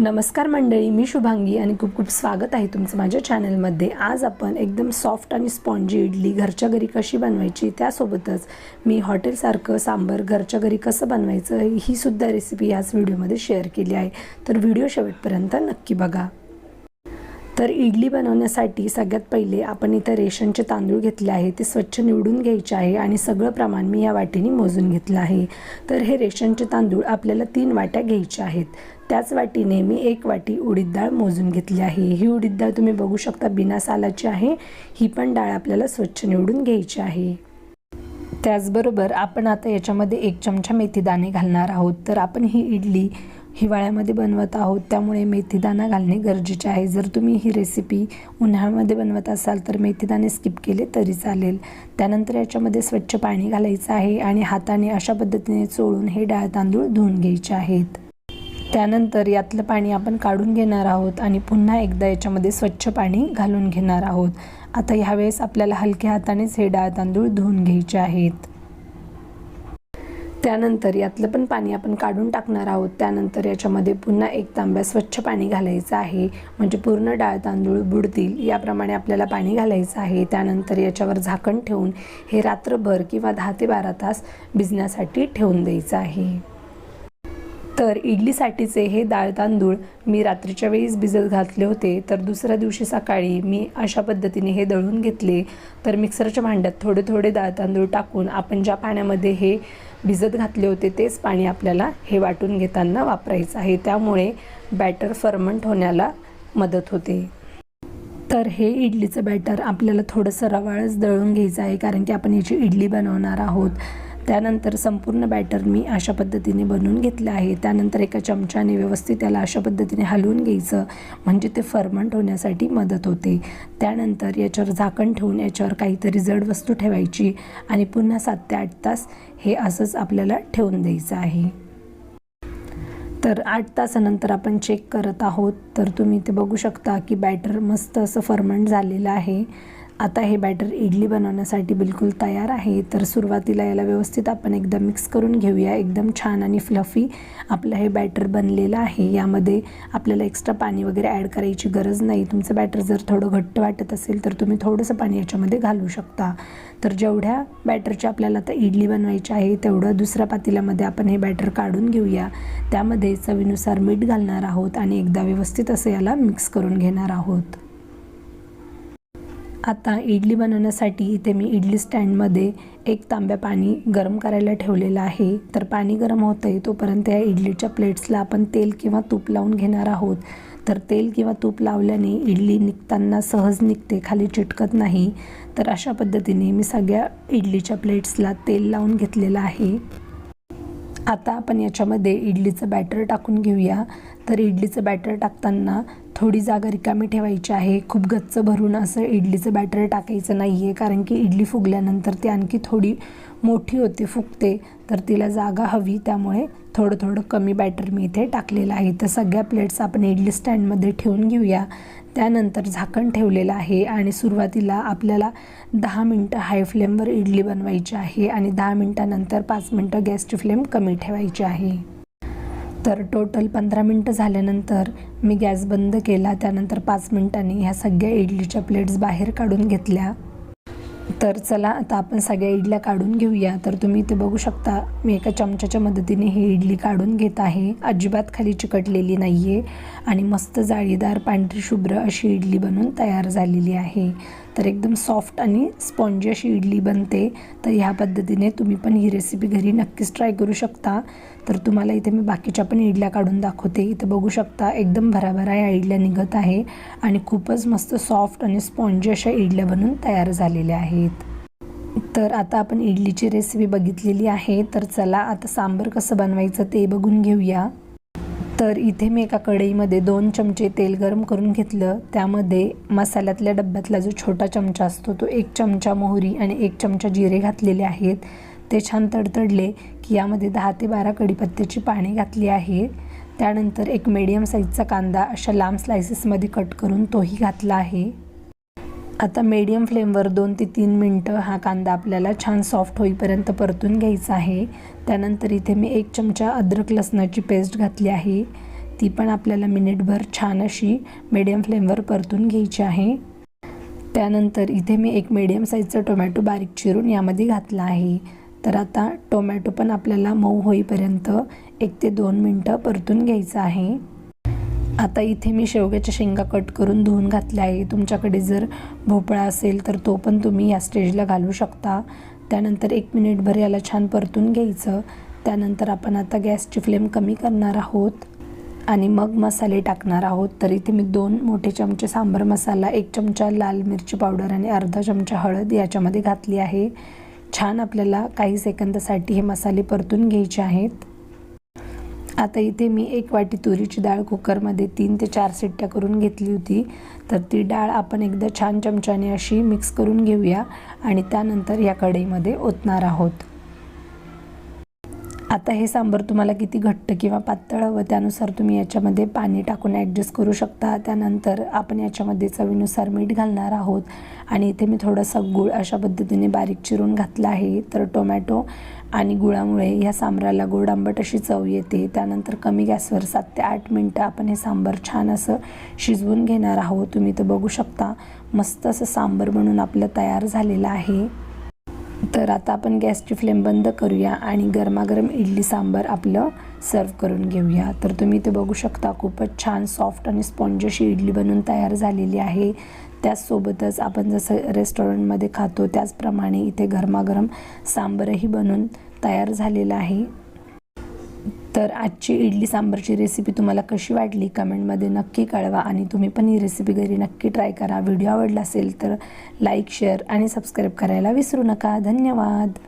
नमस्कार मंडळी मी शुभांगी आणि खूप खूप स्वागत आहे तुमचं माझ्या चॅनलमध्ये. आज आपण एकदम सॉफ्ट आणि स्पॉन्जी इडली घरच्या घरी कशी बनवायची त्यासोबतच मी हॉटेलसारखं सांबर घरच्या घरी कसं बनवायचं ही सुद्धा रेसिपी याच व्हिडिओमध्ये शेअर केली आहे. तर व्हिडिओ शेवटपर्यंत नक्की बघा. तर इडली बनवण्यासाठी सगळ्यात पहिले आपण इथं रेशनचे तांदूळ घेतले आहे ते स्वच्छ निवडून घ्यायचे आहे आणि सगळं प्रमाण मी या वाटीने मोजून घेतलं आहे. तर हे रेशनचे तांदूळ आपल्याला तीन वाट्या घ्यायच्या आहेत. त्याच वाटीने मी एक वाटी उडीद डाळ मोजून घेतली आहे. ही उडीद डाळ तुम्ही बघू शकता बिना सालाची आहे. ही पण डाळ आपल्याला स्वच्छ निवडून घ्यायची आहे. त्याचबरोबर आपण आता याच्यामध्ये एक चमचा मेथीदाणे घालणार आहोत. तर आपण ही इडली हिवाळ्यामध्ये बनवत आहोत. त्यामुळे मेथीदाणा घालणे गरजेचे आहे. जर तुम्ही ही रेसिपी उन्हाळ्यामध्ये बनवत असाल तर मेथीदाणे स्किप केले तरी चालेल. त्यानंतर याच्यामध्ये स्वच्छ पाणी घालायचं आहे आणि हाताने अशा पद्धतीने चोळून हे डाळ तांदूळ धुवून घ्यायचे आहेत. त्यानंतर यातलं पाणी आपण काढून घेणार आहोत आणि पुन्हा एकदा याच्यामध्ये स्वच्छ पाणी घालून घेणार आहोत. आता ह्यावेळेस आपल्याला हलक्या हातानेच हे डाळ तांदूळ धुवून घ्यायचे आहेत. त्यानंतर यातलं पण पाणी आपण काढून टाकणार आहोत. त्यानंतर याच्यामध्ये पुन्हा एक तांब्या स्वच्छ पाणी घालायचं आहे. म्हणजे पूर्ण डाळ तांदूळ बुडतील याप्रमाणे आपल्याला पाणी घालायचं आहे. त्यानंतर याच्यावर झाकण ठेवून हे रात्रभर किंवा दहा ते बारा तास भिजण्यासाठी ठेवून द्यायचं आहे. तर इडलीसाठीचे हे डाळ तांदूळ मी रात्रीच्या वेळीच भिजत घातले होते तर दुसऱ्या दिवशी सकाळी मी अशा पद्धतीने हे दळून घेतले. तर मिक्सरच्या भांड्यात थोडे थोडे डाळ तांदूळ टाकून आपण ज्या पाण्यामध्ये हे भिजत घातले होते तेच पाणी आपल्याला हे वाटून घेताना वापरायचं आहे. त्यामुळे बॅटर फर्मंट होण्याला मदत होते. तर हे इडलीचं बॅटर आपल्याला थोडंसं रवाळच दळून घ्यायचं आहे कारण की आपण याची इडली बनवणार आहोत. त्यानंतर संपूर्ण बॅटर मी अशा पद्धतीने बनवून घेतलं आहे. त्यानंतर एका चमच्याने व्यवस्थित त्याला अशा पद्धतीने हलवून घ्यायचं म्हणजे ते फर्मंट होण्यासाठी मदत होते. त्यानंतर याच्यावर झाकण ठेवून याच्यावर काहीतरी जड वस्तू ठेवायची आणि पुन्हा सात ते आठ तास हे असंच आपल्याला ठेवून द्यायचं आहे. तर आठ तासानंतर आपण चेक करत आहोत. तर तुम्ही ते बघू शकता की बॅटर मस्त असं फर्मंट झालेलं आहे. आता हे बॅटर इडली बनवण्यासाठी बिलकुल तयार आहे. तर सुरुवातीला याला व्यवस्थित आपण एकदा मिक्स करून घेऊया. एकदम छान आणि फ्लफी आपलं हे बॅटर बनलेलं आहे. यामध्ये आपल्याला एक्स्ट्रा पाणी वगैरे ॲड करायची गरज नाही. तुमचं बॅटर जर थोडं घट्ट वाटत असेल तर तुम्ही थोडंसं पाणी याच्यामध्ये घालू शकता. तर जेवढ्या बॅटरची आपल्याला आता इडली बनवायची आहे तेवढं दुसऱ्या पातेल्यामध्ये आपण हे बॅटर काढून घेऊया. त्यामध्ये चवीनुसार मीठ घालणार आहोत आणि एकदा व्यवस्थित असं याला मिक्स करून घेणार आहोत. आता इडली बनवण्यासाठी इथे मी इडली स्टँडमध्ये एक तांब्या पाणी गरम करायला ठेवलेलं आहे. तर पाणी गरम होतं आहे तोपर्यंत या इडलीच्या प्लेट्सला आपण तेल किंवा तूप लावून घेणार आहोत. तर तेल किंवा तूप लावल्याने इडली निघताना सहज निघते खाली चिटकत नाही. तर अशा पद्धतीने मी सगळ्या इडलीच्या प्लेट्सला तेल लावून घेतलेलं आहे. आता आपण याच्यामध्ये इडलीचं बॅटर टाकून घेऊया. तर इडलीचं बॅटर टाकताना थोडी जागा रिकामी ठेवायची आहे. खूप गच्च भरून असं इडलीचं बॅटर टाकायचं नाही आहे कारण की इडली फुगल्यानंतर ती आणखी थोडी मोठी होते फुगते. तर तिला जागा हवी त्यामुळे थोडं थोडं कमी बॅटर मी इथे टाकलेलं आहे. तर सगळ्या प्लेट्स आपण इडली स्टँडमध्ये ठेवून घेऊया. त्यानंतर झाकण ठेवलेलं आहे आणि सुरुवातीला आपल्याला दहा मिनटं हाय फ्लेमवर इडली बनवायची आहे आणि दहा मिनटानंतर पाच मिनटं गॅसची फ्लेम कमी ठेवायची आहे. तर टोटल पंधरा मिनटं झाल्यानंतर मी गॅस बंद केला. त्यानंतर पाच मिनटांनी ह्या सगळ्या इडलीच्या प्लेट्स बाहेर काढून घेतल्या. तर चला आता आपण सगळ्या इडल्या काढून घेऊया. तर तुम्ही ते बघू शकता मी एका चमच्याच्या मदतीने ही इडली काढून घेत आहे. अजिबात खाली चिकटलेली नाही आहे आणि मस्त जाळीदार पांढरी शुभ्र अशी इडली बनून तयार झालेली आहे. तर एकदम सॉफ्ट आणि स्पॉन्जी अशी इडली बनते. तर ह्या पद्धतीने तुम्ही पण ही रेसिपी घरी नक्कीच ट्राय करू शकता. तर तुम्हाला इथे मी बाकीच्या पण इडल्या काढून दाखवते. इथे बघू शकता एकदम भराभरा या इडल्या निघत आहे आणि खूपच मस्त सॉफ्ट आणि स्पॉन्जी अशा इडल्या बनून तयार झालेल्या आहेत. तर आता आपण इडलीची रेसिपी बघितलेली आहे. तर चला आता सांबर कसं बनवायचं ते बघून घेऊया. तर इथे मी एका कढईमध्ये दोन चमचे तेल गरम करून घेतलं. त्यामध्ये मसाल्यातल्या डब्यातला जो छोटा चमचा असतो तो एक चमचा मोहरी आणि एक चमचा जिरे घातलेले आहेत. ते छान तडतडले की यामध्ये दहा ते बारा कढीपत्त्याची पाने घातली आहेत. त्यानंतर एक मीडियम साईजचा कांदा अशा लांब स्लायसेसमध्ये कट करून तोही घातला आहे. आता मीडियम फ्लेमवर दोन ते तीन मिनटं हा कांदा आपल्याला छान सॉफ्ट होईपर्यंत परतून घ्यायचा आहे. त्यानंतर इथे मी एक चमचा अद्रक लसणाची पेस्ट घातली आहे. ती पण आपल्याला मिनिटभर छान अशी मीडियम फ्लेमवर परतून घ्यायची आहे. त्यानंतर इथे मी एक मीडियम साईजचा टोमॅटो बारीक चिरून यामध्ये घातला आहे. तर आता टोमॅटो पण आपल्याला मऊ होईपर्यंत एक ते दोन मिनटं परतून घ्यायचं आहे. आता इथे मी शेवग्याच्या शेंगा कट करून धुवून घातल्या आहे. तुमच्याकडे जर भोपळा असेल तर तो पण तुम्ही या स्टेजला घालू शकता. त्यानंतर एक मिनिटभर याला छान परतून घ्यायचं. त्यानंतर आपण आता गॅसची फ्लेम कमी करणार आहोत आणि मग मसाले टाकणार आहोत. तर इथे मी दोन मोठे चमचे सांबार मसाला एक चमचा लाल मिरची पावडर आणि अर्धा चमचा हळद याच्यामध्ये घातली आहे. छान आपल्याला काही सेकंदासाठी हे मसाले परतून घ्यायचे आहेत. आता इथे मी एक वाटी तुरीची डाळ कुकरमध्ये तीन ते चार सिट्ट्या करून घेतली होती. तर ती डाळ आपण एकदा छान चमच्याने अशी मिक्स करून घेऊया आणि त्यानंतर या कढईमध्ये ओतणार आहोत. आता हे सांबर तुम्हाला किती घट्ट किंवा पातळ हवं त्यानुसार तुम्ही याच्यामध्ये पाणी टाकून ॲडजस्ट करू शकता. त्यानंतर आपण याच्यामध्ये चवीनुसार मीठ घालणार आहोत. आणि इथे मी थोडासा गूळ अशा पद्धतीने बारीक चिरून घातला आहे. तर टोमॅटो आणि गुळामुळे ह्या सांबराला गोड आंबट अशी चव येते. त्यानंतर कमी गॅसवर सात ते आठ मिनटं आपण हे सांबर छान असं शिजवून घेणार आहोत. तुम्ही तर बघू शकता मस्त असं सांबर बनून आपलं तयार झालेलं आहे. तर आता आपण गॅसची फ्लेम बंद करूया आणि गरमागरम इडली सांबार आपलं सर्व करून घेऊया. तर तुम्ही ते बघू शकता खूपच छान सॉफ्ट आणि स्पॉन्ज अशी इडली बनून तयार झालेली आहे. त्याचसोबतच आपण जसं रेस्टॉरंटमध्ये खातो त्याचप्रमाणे इथे गरमागरम सांबरही बनून तयार झालेलं आहे. तर आजची इडली सांबारची रेसिपी तुम्हाला कशी वाटली? कमेंटमध्ये नक्की कळवा आणि तुम्ही पण ही रेसिपी घरी नक्की ट्राय करा. व्हिडिओ आवडला असेल तर लाईक शेअर आणि सबस्क्राईब करायला विसरू नका. धन्यवाद.